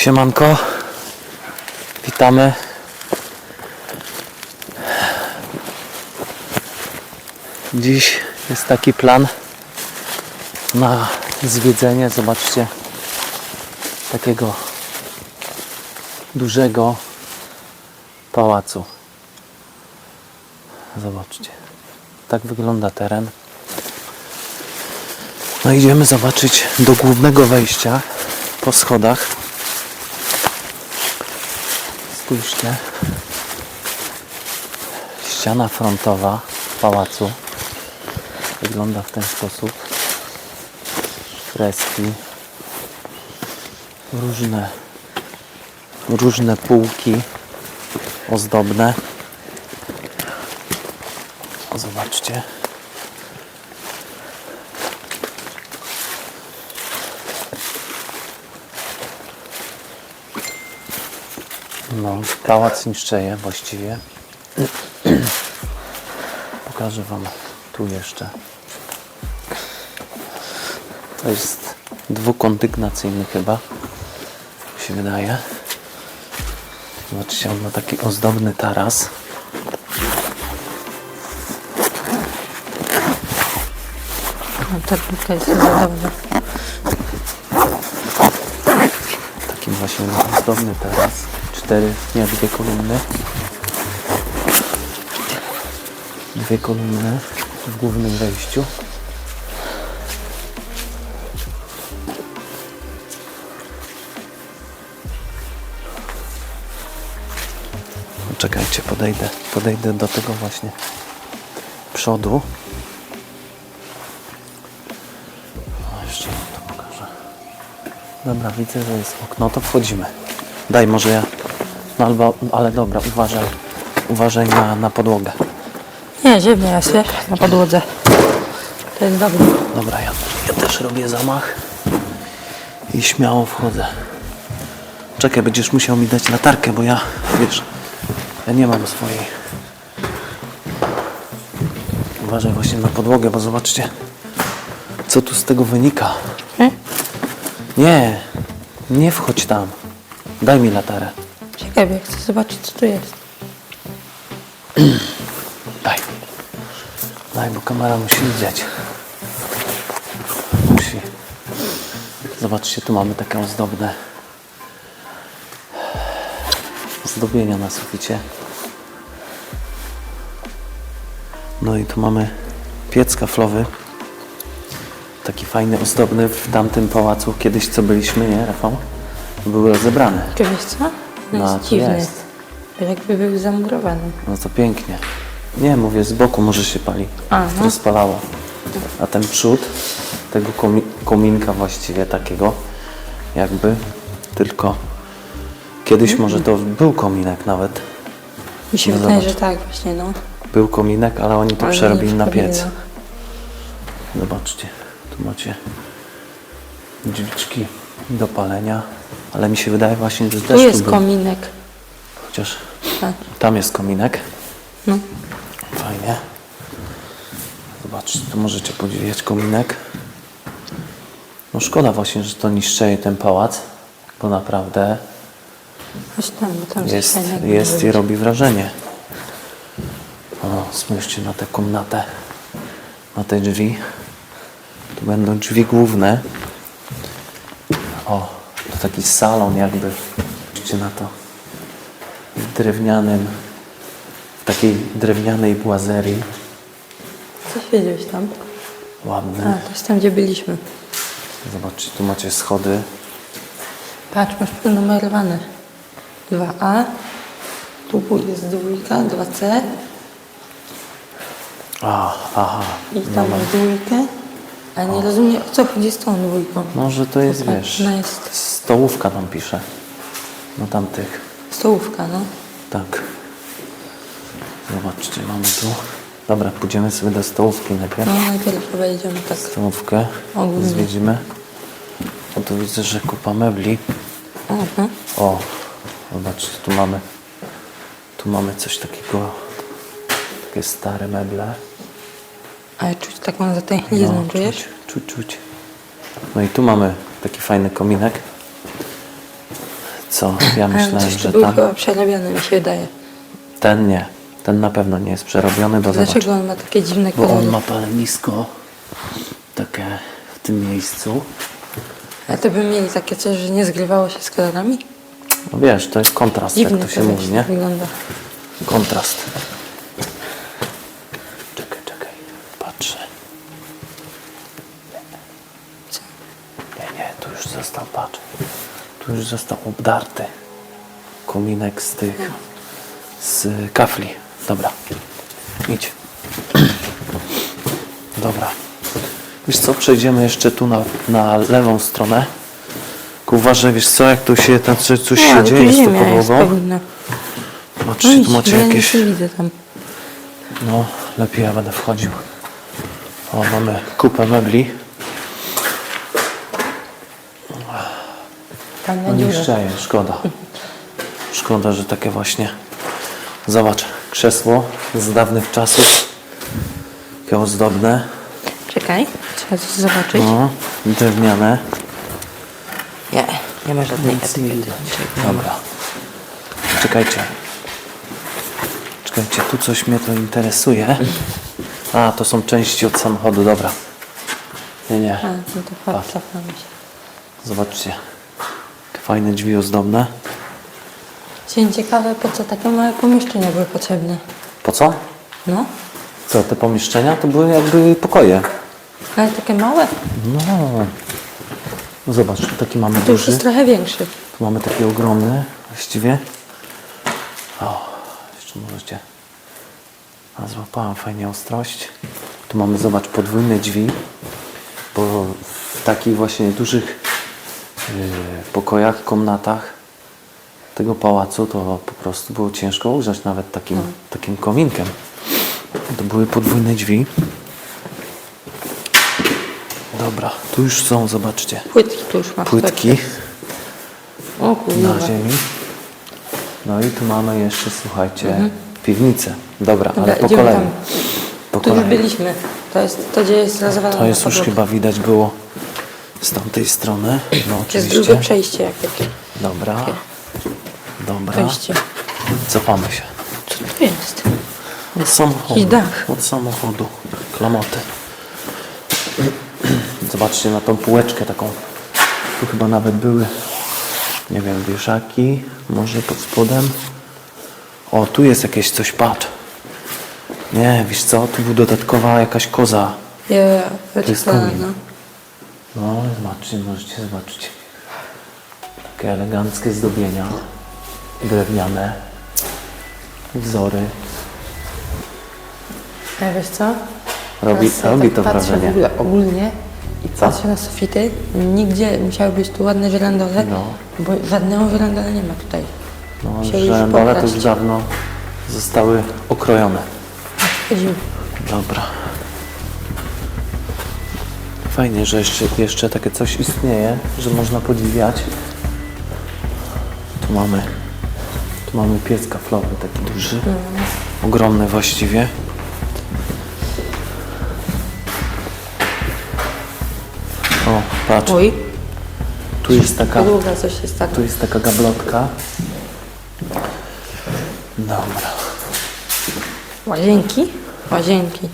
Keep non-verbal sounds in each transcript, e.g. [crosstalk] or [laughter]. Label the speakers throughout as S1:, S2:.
S1: Siemanko. Witamy. Dziś jest taki plan na zwiedzenie. Zobaczcie takiego dużego pałacu. Zobaczcie. Tak wygląda teren. No idziemy zobaczyć do głównego wejścia po schodach. Spójrzcie. Ściana frontowa pałacu wygląda w ten sposób. Freski. Różne różne półki ozdobne. Zobaczcie. No, pałac niszczeje właściwie. [clears throat] Pokażę Wam tu jeszcze. To jest dwukondygnacyjny chyba. Mi się wydaje. Zobaczcie, on ma taki ozdobny taras.
S2: No ta piłka jest.
S1: Taki właśnie ozdobny taras. Cztery, nie, dwie kolumny. Dwie kolumny w głównym wejściu. Czekajcie, podejdę, podejdę do tego właśnie przodu. O, jeszcze wam to pokażę. Dobra, widzę, że jest okno, to wchodzimy. Daj, może ja. No albo, ale dobra, uważaj. Uważaj na, na podłogę.
S2: Nie, ziemia jest, wiesz, na podłodze. To jest dobre.
S1: Dobra, ja, ja też robię zamach. I śmiało wchodzę. Czekaj, będziesz musiał mi dać latarkę, bo ja, wiesz, ja nie mam swojej. Uważaj właśnie na podłogę, bo zobaczcie, co tu z tego wynika.
S2: Hmm?
S1: Nie, nie wchodź tam. Daj mi latarę.
S2: Ciekawie, chcę zobaczyć, co tu jest. [clears throat]
S1: Daj. Daj, bo kamera musi widzieć. Musi. Zobaczcie, tu mamy takie ozdobne zdobienia na suficie. No i tu mamy piec kaflowy. Taki fajny, ozdobny w tamtym pałacu. Kiedyś co byliśmy, nie Rafał? Były rozebrane.
S2: Co? No,
S1: No,
S2: jest dziwny.
S1: jest.
S2: Jakby był zamurowany.
S1: No to pięknie. Nie, mówię, z boku może się pali.
S2: A, no.
S1: Rozpalało. A ten przód tego komi- kominka właściwie takiego jakby tylko kiedyś może to był kominek nawet.
S2: Mi się
S1: No
S2: wydaje, że tak właśnie, no.
S1: Był kominek, ale oni to
S2: Ale
S1: przerobili na piec.
S2: no.
S1: Zobaczcie, tu macie drzwiczki do palenia, ale mi się wydaje właśnie, że
S2: Tu
S1: też
S2: jest
S1: był.
S2: kominek.
S1: Chociaż
S2: Tak.
S1: tam jest kominek.
S2: No.
S1: Fajnie. Zobaczcie, tu możecie podziwiać kominek. No szkoda właśnie, że to niszczeje ten pałac, bo naprawdę
S2: tam, tam
S1: jest, jest i robi wrażenie. O, spójrzcie na tę komnatę, na te drzwi. Tu będą drzwi główne. O, to taki salon jakby. Spójrzcie na to. W drewnianym, w takiej drewnianej błazerii.
S2: Coś wiedziałeś tam?
S1: Ładny.
S2: A, to jest tam, gdzie byliśmy.
S1: Zobaczcie, tu macie schody.
S2: Patrz, masz prenumerowane. 2A. Tu jest dwójka, 2C.
S1: A, aha.
S2: I tam masz dwójkę. A nie rozumiem, o co chodzi z tą dwójką.
S1: Może to jest,
S2: Popatrz,
S1: wiesz,
S2: no jest-
S1: stołówka tam pisze. No tamtych.
S2: Stołówka, no.
S1: Tak. Zobaczcie, mamy tu. Dobra, pójdziemy sobie do stołówki najpierw.
S2: No najpierw wejdziemy tak.
S1: Stołówkę
S2: Ogólnie.
S1: zwiedzimy. O, tu widzę, że kupa mebli.
S2: Mhm.
S1: O, zobaczcie, tu mamy tu mamy coś takiego takie stare meble.
S2: Ale czuć taką zatęchlizną, czujesz?
S1: No, czuć, czuć, czuć. No i tu mamy taki fajny kominek co? Ja
S2: Ale
S1: myślałem, że
S2: był
S1: tam...
S2: chyba przerabiany, mi się wydaje.
S1: Ten nie. Ten na pewno nie jest przerobiony, bo zobacz.
S2: Dlaczego on ma takie dziwne
S1: Bo on
S2: kolory?
S1: ma palenisko takie w tym miejscu.
S2: A to by mieli takie coś, że nie zgrywało się z kolorami?
S1: No wiesz, to jest kontrast,
S2: Dziwnie
S1: jak to się mówi, nie?
S2: wygląda.
S1: Kontrast. Czekaj, czekaj. Patrzę.
S2: Co?
S1: Nie, nie, tu już został, patrz. Tu już został obdarty. Kominek z tych, z kafli. Dobra, idź. Dobra. Wiesz co, przejdziemy jeszcze tu na, na lewą stronę. Tylko Uważaj, wiesz co, jak tu się, tam coś, się
S2: tu
S1: dzieje z tą
S2: ziemia jest
S1: podłogą.
S2: powinna. No
S1: Patrzcie,
S2: idź,
S1: tu macie
S2: ja nic
S1: jakieś...
S2: nie widzę tam.
S1: No, lepiej ja będę wchodził. O, mamy kupę mebli.
S2: Tam
S1: No niszczeje, szkoda. Szkoda, że takie właśnie... Zobacz, krzesło z dawnych czasów. Takie ozdobne.
S2: Czekaj, trzeba coś zobaczyć.
S1: No, drewniane.
S2: Nie, nie ma żadnej
S1: Nic nie
S2: etykiety.
S1: widać. Dobra. Czekajcie. Czekajcie, tu coś mnie to interesuje. A, to są części od samochodu, dobra. Nie, nie.
S2: A, no to
S1: Patrz.
S2: chodź, cofamy się.
S1: Zobaczcie. Fajne drzwi ozdobne.
S2: Dzień ciekawe, po co takie małe pomieszczenia były potrzebne.
S1: Po co?
S2: No,
S1: Co, te pomieszczenia to były jakby pokoje.
S2: ale takie małe.
S1: No. No Zobacz, tu taki mamy
S2: To już
S1: duży.
S2: jest trochę większy.
S1: Tu mamy taki ogromny właściwie. O, jeszcze możecie. A złapałam fajnie ostrość. Tu mamy, zobacz, podwójne drzwi. Bo w takich właśnie dużych pokojach, komnatach tego pałacu to po prostu było ciężko ugrzać nawet takim, takim kominkiem. To były podwójne drzwi. Dobra, tu już są, zobaczcie.
S2: Płytki tu już masz.
S1: Płytki
S2: O
S1: na
S2: kurwa.
S1: ziemi. No i tu mamy jeszcze, słuchajcie, piwnicę. Dobra,
S2: Dobra,
S1: ale po
S2: idziemy
S1: kolei.
S2: tam.
S1: Po
S2: Tu już
S1: kolei.
S2: byliśmy. To jest to, gdzie jest
S1: To jest już chyba widać było z tamtej strony. No
S2: To jest
S1: oczywiście.
S2: drugie przejście jakieś.
S1: Dobra. Dobra.
S2: Wejście.
S1: Cofamy się.
S2: Co tu jest?
S1: Od samochodu.
S2: Jakiś dach.
S1: Od samochodu. Klamoty. Zobaczcie na tą półeczkę taką. Tu chyba nawet były, nie wiem, wieszaki. Może pod spodem. O, tu jest jakieś coś, patrz. Nie, wiesz co, tu była dodatkowa jakaś koza.
S2: Ja,
S1: jest
S2: no.
S1: komin. No, zobaczcie, możecie zobaczyć. Takie eleganckie zdobienia. Drewniane. Wzory.
S2: A wiesz co?
S1: Robi,
S2: Teraz
S1: robi
S2: tak
S1: to
S2: patrzę
S1: wrażenie.
S2: w ogóle ogólnie i
S1: Co?
S2: patrzę na sufity. Nigdzie musiały być tu ładne żyrandole,
S1: No.
S2: bo żadnego żyrandole nie ma tutaj.
S1: No,
S2: już
S1: że to już dawno zostały okrojone.
S2: Chodzimy.
S1: Dobra. Fajnie, że jeszcze, jeszcze takie coś istnieje, że można podziwiać. Tu mamy, tu mamy piec kaflowy taki duży. Ogromny właściwie. O, patrz,
S2: Oj,
S1: tu jest taka,
S2: podłoga coś jest tak.
S1: tu jest taka gablotka. Dobra.
S2: Łazienki? Łazienki.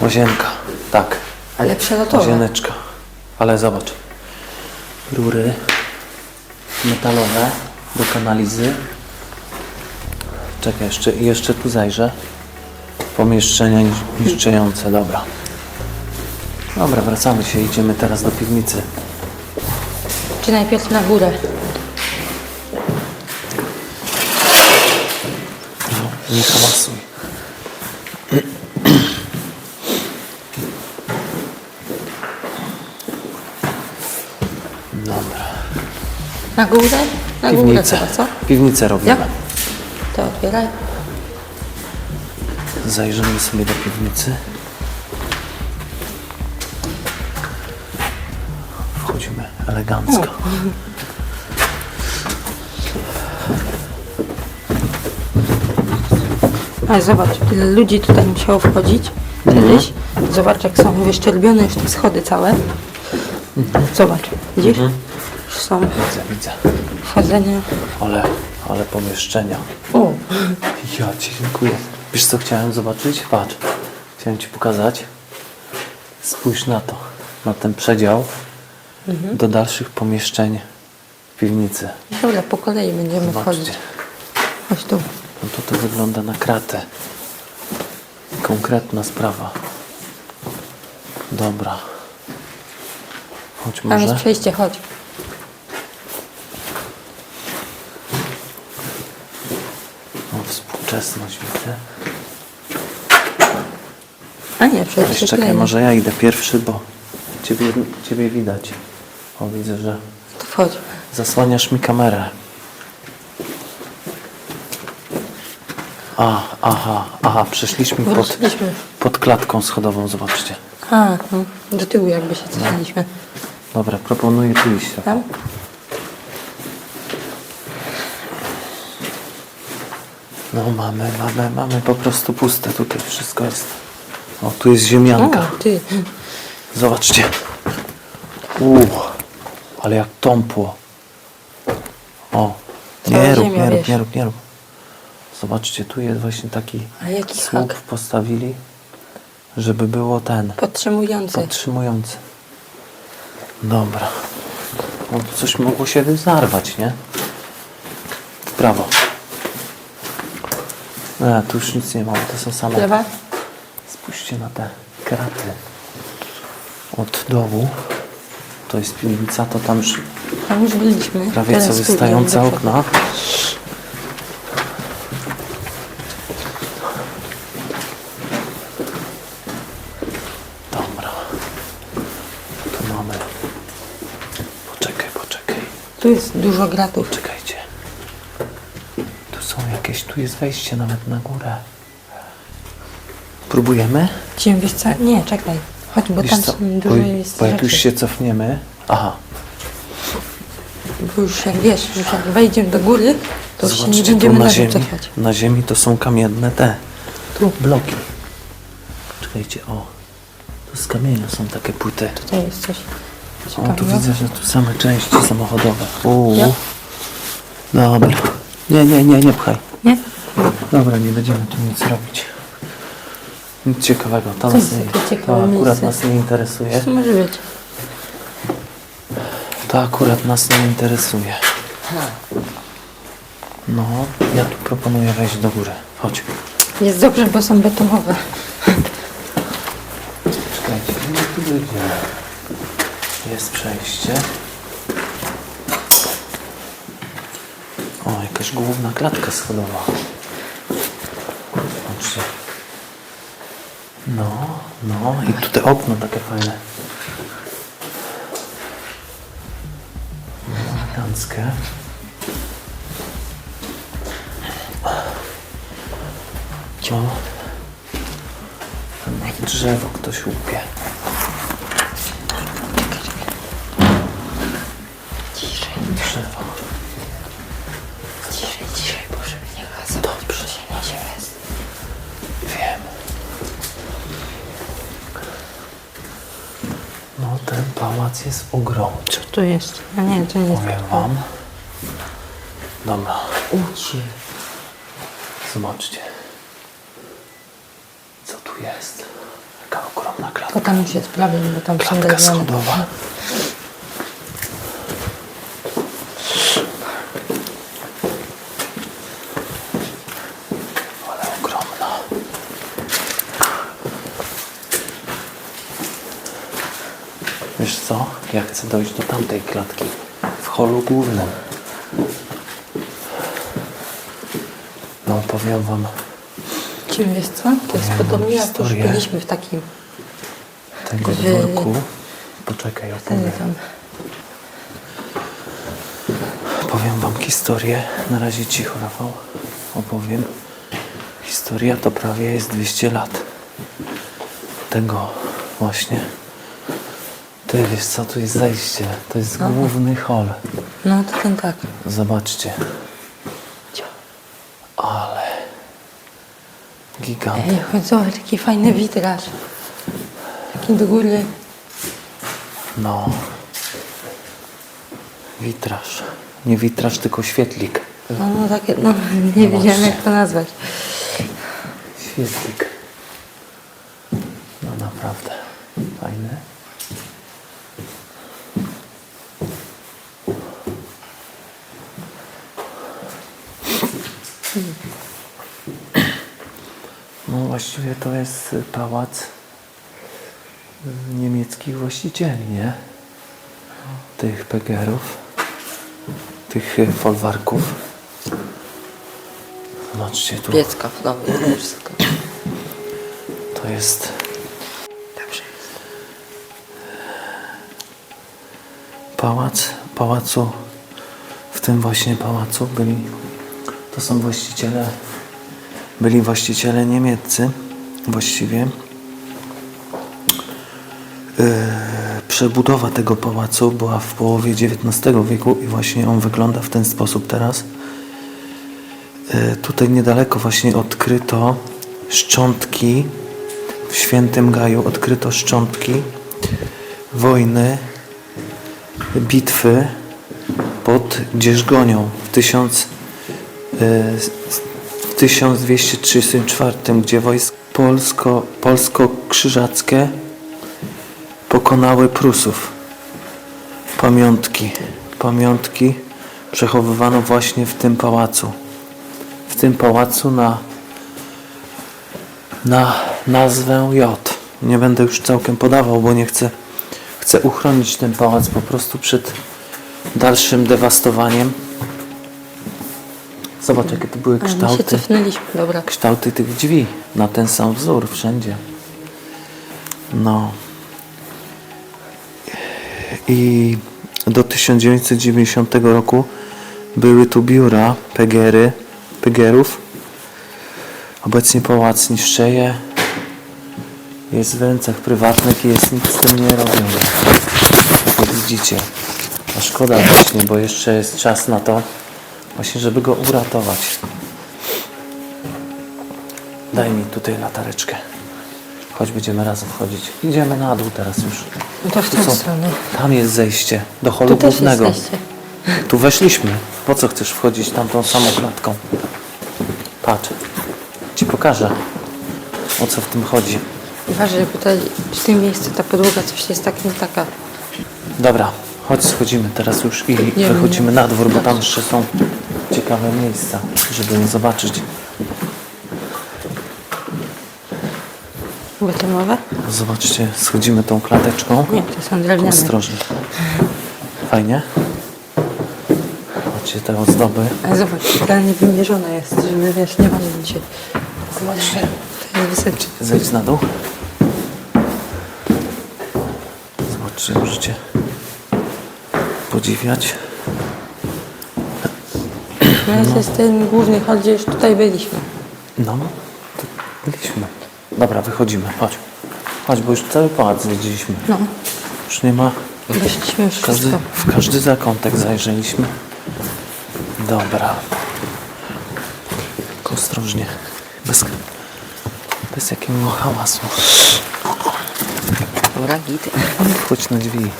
S1: Łazienka, tak.
S2: Ale przelotowe.
S1: Łazieneczka. Ale zobacz. Rury metalowe do kanalizy. Czekaj, jeszcze, jeszcze tu zajrzę. Pomieszczenia niszczące, dobra. Dobra, wracamy się, idziemy teraz do piwnicy.
S2: Czy najpierw na górę?
S1: Nie hałasuj.
S2: Na górę? Na górę
S1: Piwnicę.
S2: co?
S1: Piwnicę robimy.
S2: Ja? To otwieraj.
S1: Zajrzymy sobie do piwnicy. Wchodzimy elegancko. [laughs]
S2: Ale zobacz, ile ludzi tutaj musiało wchodzić kiedyś. Zobacz, jak są wyszczerbione już te schody całe. Zobacz, widzisz? Są
S1: Widzę, widzę.
S2: wchodzenia.
S1: Ale, ale pomieszczenia.
S2: O,
S1: Ja ci dziękuję. Wiesz co chciałem zobaczyć? Patrz. Chciałem ci pokazać. Spójrz na to. Na ten przedział do dalszych pomieszczeń w piwnicy.
S2: dobra, po kolei będziemy.
S1: Zobaczcie.
S2: Chodź tu.
S1: No to to wygląda na kratę. Konkretna sprawa. Dobra. Chodź
S2: Tam jest
S1: może.
S2: przejście, chodź.
S1: O, współczesność widzę.
S2: A nie,
S1: Weź
S2: przejście
S1: czekaj, może ja idę pierwszy, bo ciebie, ciebie widać. O, widzę, że
S2: To wchodź.
S1: zasłaniasz mi kamerę. A, aha, aha, przeszliśmy pod,
S2: Wróciliśmy.
S1: pod klatką schodową, zobaczcie.
S2: A, no, do tyłu jakby się cofaliśmy.
S1: Dobra, proponuję tu iść.
S2: Tam?
S1: No mamy, mamy, mamy po prostu puste tutaj, wszystko jest. O, tu jest ziemianka.
S2: O, ty.
S1: Zobaczcie. Uuu, ale jak tąpło. O, nie rób, nie rób, nie rób, nie rób. Zobaczcie, tu jest właśnie taki
S2: A jaki
S1: słup
S2: hak?
S1: postawili, żeby było ten
S2: Podtrzymujący.
S1: podtrzymujący. Dobra. No tu coś mogło się zarwać, nie? W prawo. Nie, tu już nic nie ma, to są same.
S2: Lewa?
S1: Spójrzcie na te kraty od dołu. To jest piwnica, to tam już
S2: Tam już byliśmy.
S1: prawie co wystające okna. Dobra. Tu mamy. Poczekaj, poczekaj.
S2: Tu jest dużo gratów.
S1: Jakieś, tu jest wejście nawet na górę. Próbujemy?
S2: Cię wiesz co? Nie, czekaj. Chodź, bo
S1: Wiesz
S2: tam
S1: co,
S2: są dużo jest
S1: bo jak
S2: rzeczy.
S1: już się cofniemy... Aha,
S2: Bo już jak wiesz, już jak wejdziemy do góry, to już się nie
S1: zobaczcie, tu
S2: będziemy
S1: na ziemi,
S2: cofać.
S1: na ziemi to są kamienne te
S2: Tu.
S1: bloki. Czekajcie, o. Tu z kamienia są takie płyty.
S2: Tutaj jest coś
S1: O, tu
S2: ciekawego.
S1: widzę, że tu same części [gasps] samochodowe. Uuu.
S2: Ja?
S1: Dobra. Nie, nie, nie, nie pchaj.
S2: Nie?
S1: Dobra, nie będziemy tu nic robić. Nic ciekawego. To,
S2: Co
S1: nas
S2: jest
S1: nie,
S2: takie ciekawe
S1: to akurat
S2: miejsce?
S1: nas nie interesuje.
S2: Może być?
S1: To akurat nas nie interesuje. No, ja tu proponuję wejść do góry. Chodź.
S2: Jest dobrze, bo są betonowe.
S1: Czekajcie, gdzie my tu dojdziemy? Jest przejście. O, jakaś główna klatka schodowa. Patrzcie. No, no i tutaj okno takie fajne. Eleganckie. No. Tam drzewo ktoś łupie. Jest ogromny.
S2: Co to jest? A nie, to nie jest.
S1: Powiem wam. Dobra. Ucie. Zobaczcie. Co tu jest? Jaka ogromna
S2: To
S1: klatka.
S2: tam już jest problem, bo tam są
S1: Klatka schodowa. Ale ogromna. Wiesz co? Ja chcę dojść do tamtej klatki. W holu głównym. No powiem wam
S2: Ci wiesz co? To jest
S1: Powiem
S2: podobnie jak już
S1: historię.
S2: byliśmy w takim.
S1: tego
S2: W-
S1: dworku. Poczekaj, opowiem.
S2: tam.
S1: Powiem wam historię. Na razie cicho, Rafał. Opowiem. Historia to prawie jest 200 lat. Tego właśnie. Ty wiesz co, tu jest zejście. To jest główny hol.
S2: No to ten tak.
S1: Zobaczcie. Ale... Gigant.
S2: Ej, chodź zobacz, jaki fajny witraż. Taki do góry.
S1: No. Witraż. Nie witraż, tylko świetlik.
S2: No, no takie, no nie wiedziałem jak to nazwać.
S1: Świetlik. No naprawdę. Fajny. Właściwie to jest pałac y, niemieckich właścicieli, nie? Tych pegerów, tych y, folwarków. Zobaczcie tu.
S2: Piecka, wszystko.
S1: To jest
S2: Dobrze.
S1: pałac, pałacu, w tym właśnie pałacu byli, to są właściciele, byli właściciele niemieccy właściwie. Yy, przebudowa tego pałacu była w połowie XIX wieku i właśnie on wygląda w ten sposób teraz. Yy, tutaj niedaleko właśnie odkryto szczątki w Świętym Gaju odkryto szczątki wojny bitwy pod Dzierżgonią w, tysiąc, e, w 1234, gdzie wojsk polsko, polsko-krzyżackie pokonały Prusów. Pamiątki. Pamiątki przechowywano właśnie w tym pałacu. W tym pałacu na, na nazwę J. Nie będę już całkiem podawał, bo nie chcę Chcę uchronić ten pałac po prostu przed dalszym dewastowaniem. Zobacz, jakie to były
S2: A, my się
S1: kształty.
S2: cofnęliśmy, dobra.
S1: Kształty tych drzwi na ten sam wzór wszędzie. No. I do 1990 roku były tu biura Pegery, Pegerów. Obecnie pałac niszczeje. Jest w rękach prywatnych i jest nic z tym nie robione. Jak widzicie. A szkoda właśnie, bo jeszcze jest czas na to, właśnie żeby go uratować. Daj mi tutaj latareczkę. Chodź, będziemy razem wchodzić. Idziemy na dół teraz już.
S2: No to w
S1: są-
S2: stronę.
S1: Tam jest zejście do holu
S2: Tu
S1: głównego. Tu weszliśmy. Po co chcesz wchodzić tamtą samą klatką? Patrz. Ci pokażę. O co w tym chodzi.
S2: Uważaj, bo tutaj w tym miejscu ta podłoga coś jest tak nie taka.
S1: Dobra, chodź schodzimy teraz już i
S2: Nie,
S1: wychodzimy
S2: nie.
S1: na dwór, bo tam jeszcze są ciekawe miejsca, żeby nie zobaczyć.
S2: Betonowe?
S1: Zobaczcie, schodzimy tą klateczką.
S2: Nie, to są drewniane.
S1: Ostrożnie. Fajnie? Zobaczcie te ozdoby.
S2: Ale zobacz, idealnie wymierzona jest, żeby wiesz, nie walnąć się. Zobacz, to jest wysokie.
S1: Zejdź na dół. Zobaczcie, możecie podziwiać.
S2: No, jest ten główny hol, gdzie już tutaj byliśmy.
S1: No, byliśmy. Dobra, wychodzimy. Chodź. Chodź, bo już cały pałac zwiedziliśmy.
S2: No,
S1: Już nie ma...
S2: weszliśmy już
S1: W każdy,
S2: wszystko.
S1: w każdy zakątek zajrzeliśmy. Dobra. Tylko ostrożnie. Bez, bez jakiegoś hałasu.
S2: Dobra, git.
S1: Wchodź na drzwi.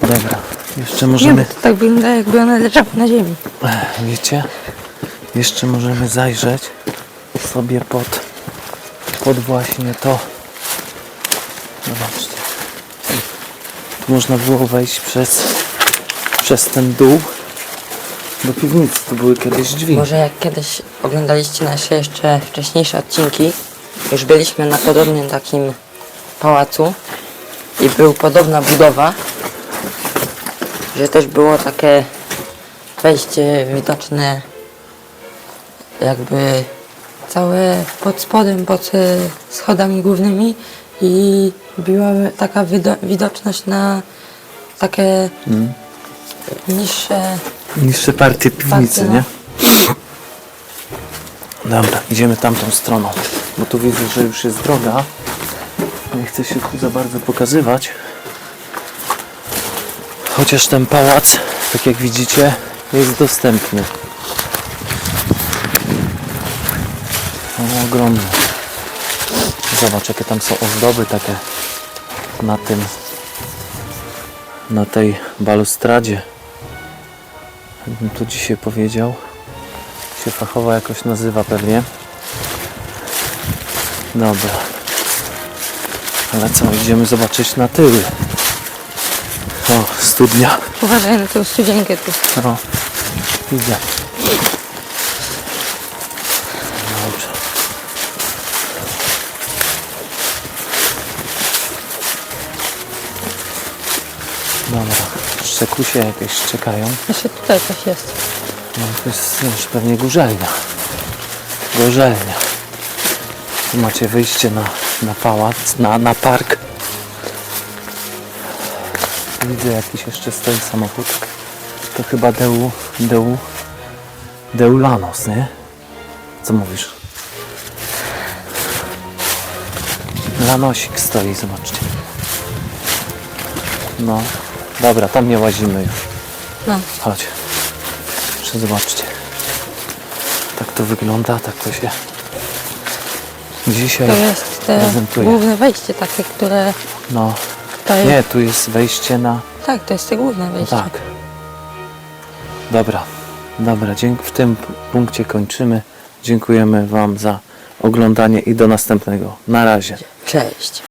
S1: Dobra. Jeszcze
S2: Nie,
S1: możemy...
S2: to tak wygląda, jakby one leżały na ziemi.
S1: Wiecie? Jeszcze możemy zajrzeć sobie pod, pod właśnie to. Zobaczcie. Tu można było wejść przez, przez ten dół do piwnicy. Tu były kiedyś drzwi.
S2: Może jak kiedyś oglądaliście nasze jeszcze wcześniejsze odcinki, już byliśmy na podobnym takim pałacu i był podobna budowa, że też było takie wejście widoczne jakby całe pod spodem, pod e, schodami głównymi i była taka wido- widoczność na takie niższe
S1: Niższe partie piwnicy,
S2: Partie, no.
S1: nie? Dobra, idziemy tamtą stroną, bo tu widzę, że już jest droga. Nie chcę się tu za bardzo pokazywać. Chociaż ten pałac, tak jak widzicie, jest dostępny. Ogromny. Zobacz, jakie tam są ozdoby takie na tym, na tej balustradzie. Jakbym to dzisiaj powiedział. Się fachowo jakoś nazywa pewnie. Dobra. Ale co, idziemy zobaczyć na tyły. O, studnia.
S2: Uważaj na tą studzienkę tu.
S1: No, widzę. Dobrze. Dobra, szczekusie jakieś czekają.
S2: Jeszcze tutaj coś jest.
S1: No to jest już pewnie gorzelnia. Gorzelnia. Tu macie wyjście na, na pałac, na, na park. Widzę jakiś jeszcze stoi samochód. To chyba Deu, Deu, Deulanos, nie? Co mówisz? Lanosik stoi, zobaczcie. No, dobra, tam nie łazimy już.
S2: No.
S1: Chodź. Jeszcze zobaczcie. Tak to wygląda, tak to się dzisiaj
S2: To jest te
S1: prezentuje.
S2: główne wejście takie, które
S1: No,
S2: tutaj...
S1: nie, tu jest wejście na...
S2: Tak, to jest te główne wejście.
S1: Tak. Dobra, dobra, dzięk, w tym punkcie kończymy. Dziękujemy Wam za oglądanie i do następnego. Na razie.
S2: Cześć.